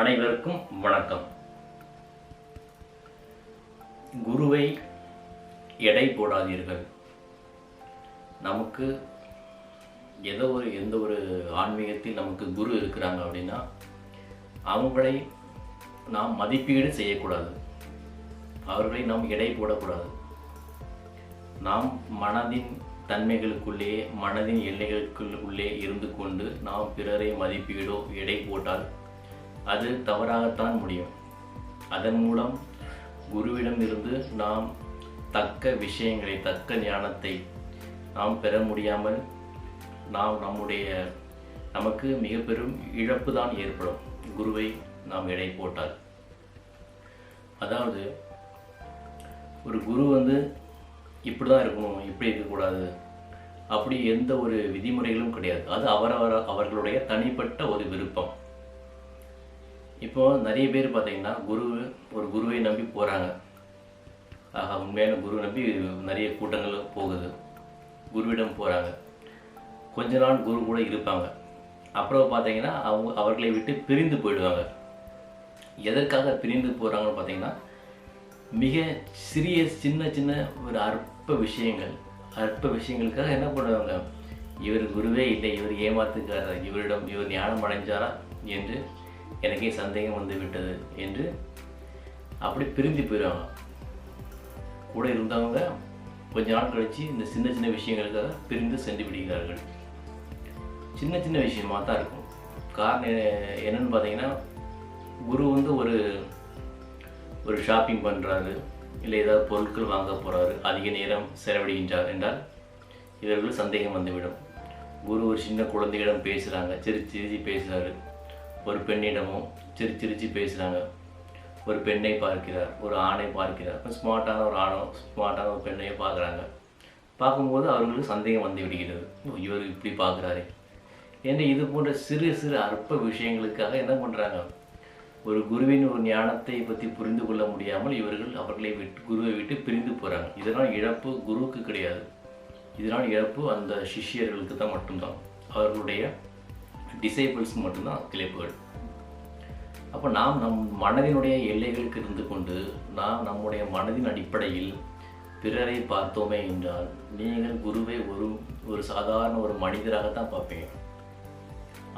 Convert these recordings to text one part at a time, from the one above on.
அனைவருக்கும் வணக்கம். குருவை எடை போடாதீர்கள். நமக்கு ஏதோ ஒரு எந்த ஒரு ஆன்மீகத்தில் நமக்கு குரு இருக்கிறாங்க அப்படின்னா அவங்களை நாம் மதிப்பீடு செய்யக்கூடாது. அவர்களை நாம் எடை போடக்கூடாது. நாம் மனதின் தன்மைகளுக்குள்ளே மனதின் எல்லைகளுக்குள் உள்ளே இருந்து கொண்டு நாம் பிறரை மதிப்பீடோ எடை போட்டால் அது தவறாகத்தான் முடியும். அதன் மூலம் குருவிடம் இருந்து நாம் தக்க விஷயங்களை தக்க ஞானத்தை நாம் பெற முடியாமல் நாம் நம்முடைய நமக்கு மிக பெரும் இழப்பு தான் ஏற்படும். குருவை நாம் எடை போட்டால். அதாவது ஒரு குரு வந்து இப்படி தான் இருக்கணும் இப்படி இருக்கக்கூடாது. அப்படி எந்த ஒரு விதிமுறைகளும் கிடையாது. அது அவரவர் அவர்களுடைய தனிப்பட்ட ஒரு விருப்பம். இப்போ நிறைய பேர் பார்த்தீங்கன்னா குரு ஒரு குருவை நம்பி போகிறாங்க ஆஹா உண்மையான குரு நம்பி நிறைய கூட்டங்கள் போகுது. குருவிடம் போகிறாங்க கொஞ்ச நாள் குரு கூட இருப்பாங்க. அப்புறம் பார்த்தீங்கன்னா அவங்க அவர்களை விட்டு பிரிந்து போயிடுவாங்க. எதற்காக பிரிந்து போகிறாங்கன்னு பார்த்தீங்கன்னா மிக சிறிய சின்ன சின்ன ஒரு அற்ப விஷயங்கள். அற்ப விஷயங்களுக்காக என்ன பண்ணுவாங்க? இவர் குருவே இல்லை இவர் ஏமாத்துக்காரர் இவரிடம் இவர் ஞானம் அடைஞ்சாரா என்று எனக்கே சந்தேகம் வந்து விட்டது என்று அப்படி பிரிந்து போயிடுவாங்க. கூட இருந்தவங்க கொஞ்ச நாள் கழித்து இந்த சின்ன சின்ன விஷயங்களுக்காக பிரிந்து சென்று விடுகிறார்கள். சின்ன சின்ன விஷயமா தான் இருக்கும். காரணம் என்னென்னு என்னன்னு பார்த்தீங்கன்னா குரு வந்து ஒரு ஒரு ஷாப்பிங் பண்ணுறாரு இல்லை ஏதாவது பொருட்கள் வாங்க போகிறாரு அதிக நேரம் செலவிடுகின்றார் என்றால் இவர்கள் சந்தேகம் வந்துவிடும். குரு ஒரு சின்ன குழந்தையிடம் பேசுகிறாங்க சிரிச்சு சிரிச்சு பேசுகிறாரு ஒரு பெண்ணிடமும் சிரி சிரிச்சு பேசுகிறாங்க ஒரு பெண்ணை பார்க்கிறார் ஒரு ஆணை பார்க்கிறார். ஸ்மார்ட்டான ஒரு ஆணோ ஸ்மார்ட்டான ஒரு பெண்ணையோ பார்க்குறாங்க. பார்க்கும்போது அவர்களுக்கு சந்தேகம் வந்து விடுகிறது. இவர் இப்படி பார்க்குறாரு. என்று இது போன்ற சிறு சிறு அற்ப விஷயங்களுக்காக என்ன பண்ணுறாங்க ஒரு குருவின் ஒரு ஞானத்தை பற்றி புரிந்து கொள்ள முடியாமல் இவர்கள் அவர்களை விட்டு குருவை விட்டு பிரிந்து போகிறாங்க இதனால் இழப்பு குருவுக்கு கிடையாது. இதனால் இழப்பு அந்த சிஷ்யர்களுக்கு தான் மட்டும்தான். அவர்களுடைய டிசைபிள்ஸ் மட்டும்தான் கிளைப்புகள். அப்போ நாம் நம் மனதினுடைய எல்லைகளுக்கு இருந்து கொண்டு நாம் நம்முடைய மனதின் அடிப்படையில் பிறரை பார்த்தோமே என்றால் நீங்கள் குருவை ஒரு ஒரு சாதாரண ஒரு மனிதராக தான் பார்ப்பீங்க.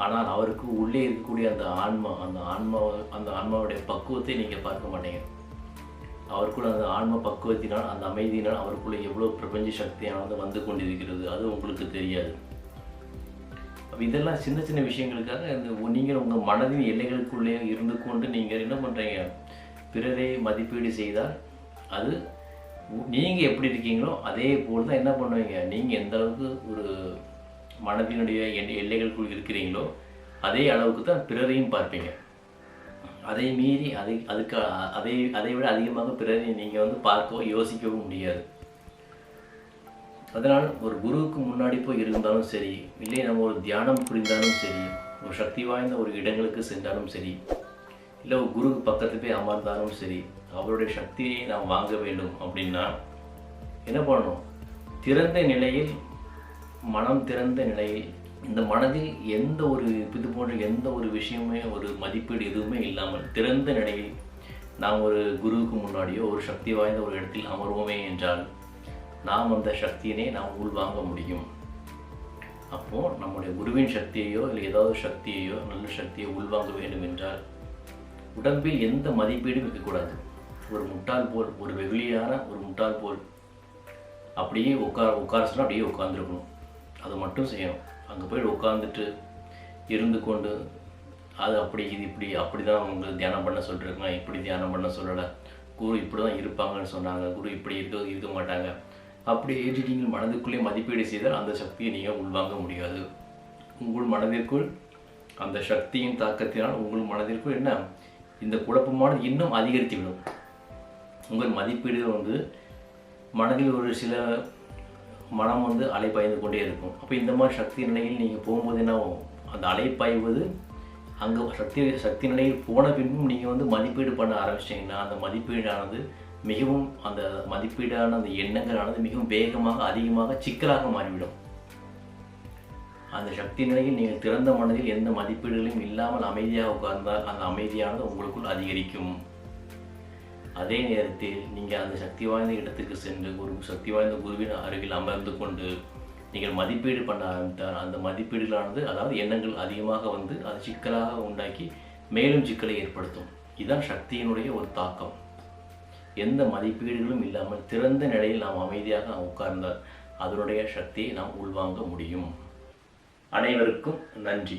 ஆனால் அவருக்கு உள்ளே இருக்கக்கூடிய அந்த ஆன்மா அந்த ஆன்மா அந்த ஆன்மாவுடைய பக்குவத்தை நீங்கள் பார்க்க மாட்டீங்க. அவருக்குள்ள அந்த ஆன்ம பக்குவத்தினால் அந்த அமைதியினால் அவருக்குள்ளே எவ்வளோ பிரபஞ்ச சக்தியானது வந்து கொண்டிருக்கிறது அது உங்களுக்கு தெரியாது. இதெல்லாம் சின்ன சின்ன விஷயங்களுக்காக இந்த நீங்கள் உங்கள் மனதின் எல்லைகளுக்குள்ளே இருந்து கொண்டு நீங்கள் என்ன பண்ணுறீங்க பிறரை மதிப்பீடு செய்தால் அது நீங்கள் எப்படி இருக்கீங்களோ அதே போல் தான் என்ன பண்ணுவீங்க? நீங்கள் எந்த அளவுக்கு ஒரு மனதினுடைய எல்லைகளுக்குள் இருக்கிறீங்களோ அதே அளவுக்கு தான் பிறரையும் பார்ப்பீங்க. அதை மீறி அதை அதுக்கு அதை அதை விட அதிகமாக பிறரை நீங்கள் வந்து பார்க்கவோ யோசிக்கவும் முடியாது. அதனால் ஒரு குருவுக்கு முன்னாடி போய் இருந்தாலும் சரி இல்லை நம்ம ஒரு தியானம் புரிந்தாலும் சரி ஒரு சக்தி வாய்ந்த ஒரு இடங்களுக்கு சென்றாலும் சரி இல்லை ஒரு குருவுக்கு பக்கத்து போய் அமர்ந்தாலும் சரி அவருடைய சக்தியை நாம் வாங்க வேண்டும் அப்படின்னா என்ன பண்ணணும்? திறந்த நிலையில் மனம் திறந்த நிலையில் இந்த மனதில் எந்த ஒரு இது போன்ற எந்த ஒரு விஷயமே ஒரு மதிப்பீடு எதுவுமே இல்லாமல் திறந்த நிலையில் நாம் ஒரு குருவுக்கு முன்னாடியோ ஒரு சக்தி வாய்ந்த ஒரு இடத்தில் அமர்வோமே என்றால் நாம் அந்த சக்தியினை நாம் உள்வாங்க முடியும். அப்போது நம்முடைய குருவின் சக்தியையோ இல்லை ஏதாவது சக்தியையோ நல்ல சக்தியை உள்வாங்க வேண்டும் என்றால் உடம்பில் எந்த மதிப்பீடும் இருக்கக்கூடாது. ஒரு முட்டாள் போல் ஒரு வெகுளியான ஒரு முட்டாள் போல் அப்படியே உட்கார உட்கார அப்படியே உட்காந்துருக்கணும் அது மட்டும் செய்யணும். அங்கே போய் உட்காந்துட்டு இருந்து கொண்டு அது அப்படி இது இப்படி அப்படி தான் அவங்க தியானம் பண்ண சொல்லிருக்காங்க இப்படி தியானம் பண்ண சொல்லலை. குரு இப்படி தான் இருப்பாங்கன்னு சொன்னாங்க. குரு இப்படி இருக்க இருக்க மாட்டாங்க. அப்படி ஏற்றி நீங்கள் மனதுக்குள்ளே மதிப்பீடு செய்தால் அந்த சக்தியை நீங்கள் உள்வாங்க முடியாது. உங்கள் மனதிற்குள் அந்த சக்தியின் தாக்கத்தினால் உங்கள் மனதிற்குள் என்ன? இந்த குழப்பமானது இன்னும் அதிகரித்து விடும் உங்கள் மதிப்பீடுகள் வந்து மனதில் ஒரு சில மனம் வந்து அலைப்பாய்ந்து கொண்டே இருக்கும். அப்போ இந்த மாதிரி சக்தி நிலையில் நீங்கள் போகும்போது என்ன ஆகும்? அந்த அலைப்பாய்வது அங்கே சக்தி சக்தி நிலையில் போன பின்பும் நீங்கள் வந்து மதிப்பீடு பண்ண ஆரம்பிச்சிட்டிங்கன்னா அந்த மதிப்பீடானது மிகவும் அந்த மதிப்பீடான அந்த எண்ணங்களானது மிகவும் வேகமாக அதிகமாக சிக்கலாக மாறிவிடும். அந்த சக்தி நிலையில் நீங்கள் திறந்த மனதில் எந்த மதிப்பீடுகளையும் இல்லாமல் அமைதியாக உட்கார்ந்தால் அந்த அமைதியானது உங்களுக்குள் அதிகரிக்கும். அதே நேரத்தில் நீங்கள் அந்த சக்தி வாய்ந்த இடத்துக்கு சென்று ஒரு சக்தி வாய்ந்த குருவின் அருகில் அமர்ந்து கொண்டு நீங்கள் மதிப்பீடு பண்ண ஆரம்பித்தால் அந்த மதிப்பீடுகளானது அதாவது எண்ணங்கள் அதிகமாக வந்து அது சிக்கலாக உண்டாக்கி மேலும் சிக்கலை ஏற்படுத்தும். இதுதான் சக்தியினுடைய ஒரு தாக்கம். எந்த மதிப்பீடுகளும் இல்லாமல் திறந்த நிலையில் நாம் அமைதியாக நாம் உட்கார்ந்தால் அதனுடைய சக்தியை நாம் உள்வாங்க முடியும். அனைவருக்கும் நன்றி.